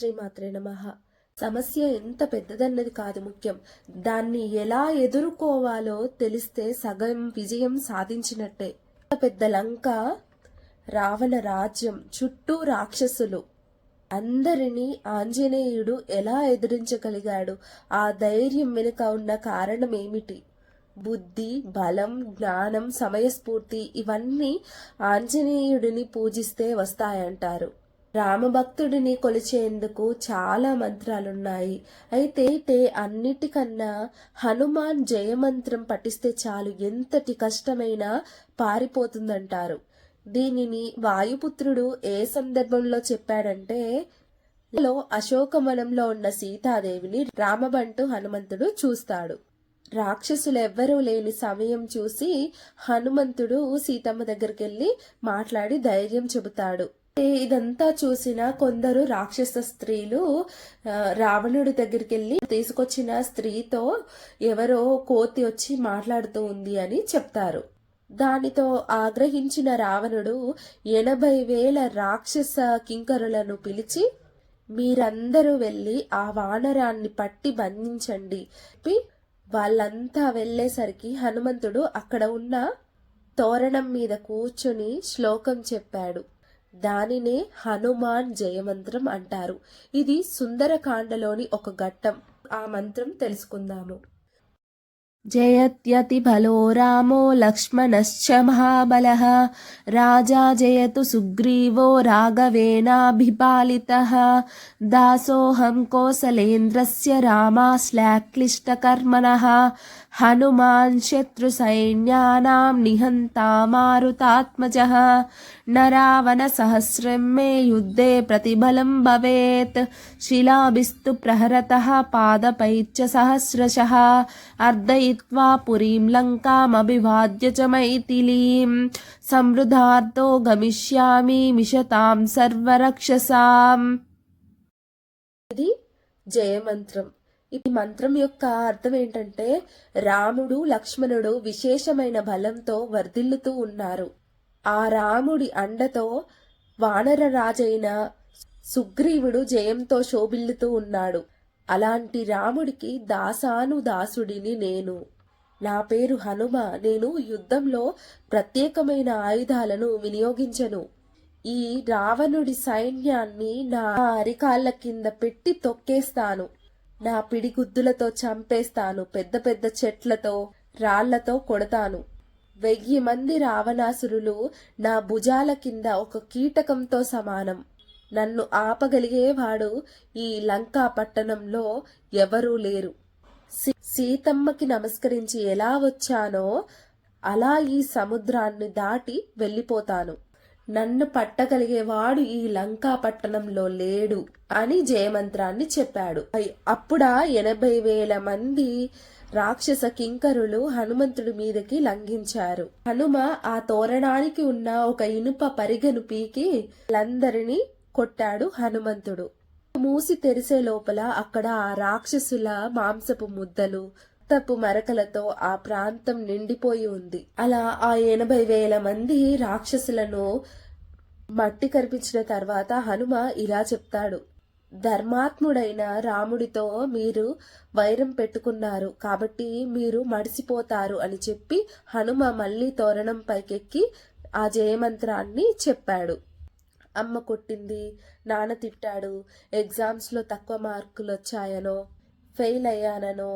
శ్రీమాత్రే నమ. సమస్య ఎంత పెద్దదన్నది కాదు ముఖ్యం. దాన్ని ఎలా ఎదుర్కోవాలో తెలిస్తే సగం విజయం సాధించినట్టే. పెద్ద లంక రావణ రాజ్యం చుట్టూ రాక్షసులు. అందరినీ ఆంజనేయుడు ఎలా ఎదిరించగలిగాడు? ఆ ధైర్యం వెనుక ఉన్న కారణం ఏమిటి? బుద్ధి బలం జ్ఞానం సమయస్ఫూర్తి ఇవన్నీ ఆంజనేయుడిని పూజిస్తే వస్తాయంటారు. రామభక్తుడిని కొలిచేందుకు చాలా మంత్రాలున్నాయి. అయితే తే అన్నిటికన్నా హనుమాన్ జయమంత్రం పఠిస్తే చాలు ఎంతటి కష్టమైనా పారిపోతుందంటారు. దీనిని వాయుపుత్రుడు ఏ సందర్భంలో చెప్పాడంటే లో అశోకవనంలో ఉన్న సీతాదేవిని రామబంటు హనుమంతుడు చూస్తాడు. రాక్షసులెవ్వరూ లేని సమయం చూసి హనుమంతుడు సీతమ్మ దగ్గరికి వెళ్ళి మాట్లాడి ధైర్యం చెబుతాడు. ఇదంతా చూసిన కొందరు రాక్షస స్త్రీలు రావణుడి దగ్గరికి వెళ్ళి తీసుకొచ్చిన స్త్రీతో ఎవరో కోతి వచ్చి మాట్లాడుతూ ఉంది అని చెప్తారు. దానితో ఆగ్రహించిన రావణుడు ఎనభై వేల రాక్షస కింకరులను పిలిచి మీరందరూ వెళ్ళి ఆ వానరాన్ని పట్టి బంధించండి వాళ్ళంతా వెళ్ళేసరికి హనుమంతుడు అక్కడ ఉన్న తోరణం మీద కూర్చుని శ్లోకం చెప్పాడు. దానినే హనుమాన్ జయమంత్రం అంటారు. ఇది సుందరకాండలోని ఒక ఘట్టం. ఆ మంత్రం తెలుసుకుందాము. జయత్యతి బలో రామో లక్ష్మణశ్చ మహాబల. రాజా జయతు సుగ్రీవో రాఘవేనాభిపాలితः దాసోహం కోసలేంద్రస్య రామాశ్లాక్లిష్టకర్మణः హనుమాన్ శత్రు సైన్యానాం నిహంతా మారుతాత్మజ నరావన సహస్రం మే యుద్ధే ప్రతిబలం భవేత్. శిలాభిస్తు ప్రహరత పాదపైచ్చ సహస్రశ. అర్ధయిత్వా పురీం లంకామభివాద్య చ మైథిలీం. సమృద్ధార్థో గమిష్యామి మిషతాం సర్వరక్షసాం. ఇది జయమంత్రం. ఈ మంత్రం యొక్క అర్థం ఏంటంటే రాముడు లక్ష్మణుడు విశేషమైన బలంతో వర్ధిల్లుతూ ఉన్నారు. ఆ రాముడి అండతో వానర రాజైన సుగ్రీవుడు జయంతో శోభిల్లుతూ ఉన్నాడు. అలాంటి రాముడికి దాసాను దాసుడిని నేను. నా పేరు హనుమ. నేను యుద్ధంలో ప్రత్యేకమైన ఆయుధాలను వినియోగించను. ఈ రావణుడి సైన్యాన్ని నా అరికాళ్ళ కింద పెట్టి తొక్కేస్తాను. నా పిడిగుద్దులతో చంపేస్తాను పెద్ద పెద్ద చెట్లతో రాళ్ళతో కొడతాను. వెయ్యి మంది రావణాసురులు నా భుజాల కింద ఒక కీటకంతో సమానం. నన్ను ఆపగలిగేవాడు ఈ లంకా పట్టణంలో ఎవరూ లేరు. సీతమ్మకి నమస్కరించి ఎలా వచ్చానో అలా ఈ సముద్రాన్ని దాటి వెళ్ళిపోతాను. నన్ను పట్టగలిగేవాడు ఈ లంకా పట్టణంలో లేడు అని జయమంత్రాన్ని చెప్పాడు. అప్పుడా ఎనభై వేల మంది రాక్షస కింకరులు హనుమంతుడి మీదకి లంఘించారు. హనుమ ఆ తోరణానికి ఉన్న ఒక ఇనుప పరిగెను పీకి వాళ్ళందరినీ కొట్టాడు హనుమంతుడు. మూసి తెరిసే లోపల అక్కడ ఆ రాక్షసుల మాంసపు ముద్దలు రక్తపు మరకలతో ఆ ప్రాంతం నిండిపోయి ఉంది. అలా ఆ ఎనభై వేల మంది రాక్షసులను మట్టి కరిపించిన తర్వాత హనుమ ఇలా చెప్తాడు. ధర్మాత్ముడైన రాముడితో మీరు వైరం పెట్టుకున్నారు కాబట్టి మీరు మడిసిపోతారు అని చెప్పి హనుమ మళ్ళీ తోరణం పైకెక్కి ఆ జయమంత్రాన్ని చెప్పాడు. అమ్మ కొట్టింది నాన్న తిట్టాడు ఎగ్జామ్స్లో తక్కువ మార్కులు వచ్చాయనో ఫెయిల్ అయ్యాననో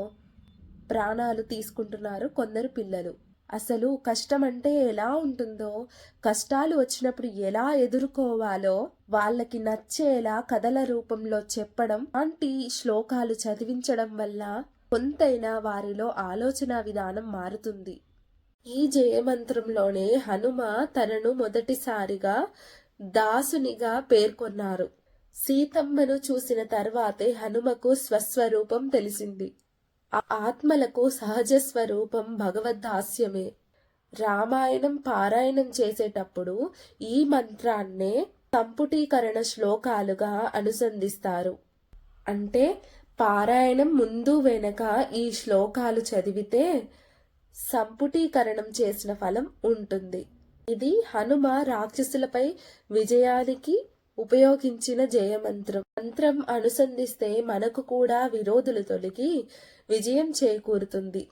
ప్రాణాలు తీసుకుంటున్నారు కొందరు పిల్లలు. అసలు కష్టం అంటే ఎలా ఉంటుందో కష్టాలు వచ్చినప్పుడు ఎలా ఎదుర్కోవాలో వాళ్ళకి నచ్చేలా కథల రూపంలో చెప్పడం లాంటి శ్లోకాలు చదివించడం వల్ల కొంతైనా వారిలో ఆలోచన విధానం మారుతుంది. ఈ జయమంత్రంలోనే హనుమ తనను మొదటిసారిగా దాసునిగా పేర్కొన్నారు. సీతమ్మను చూసిన తర్వాతే హనుమకు స్వస్వరూపం తెలిసింది. ఆత్మలకు సహజ స్వరూపం భగవద్దాస్యమే. రామాయణం పారాయణం చేసేటప్పుడు ఈ మంత్రాన్నే సంపుటీకరణ శ్లోకాలుగా అనుసంధిస్తారు. అంటే పారాయణం ముందు వెనక ఈ శ్లోకాలు చదివితే సంపుటీకరణం చేసిన ఫలం ఉంటుంది. ఇది హనుమ రాక్షసులపై విజయానికి ఉపయోగించిన జయమంత్రం. మంత్రం అనుసంధిస్తే మనకు కూడా విరోధులు తొలగి విజయం చేకూరుతుంది.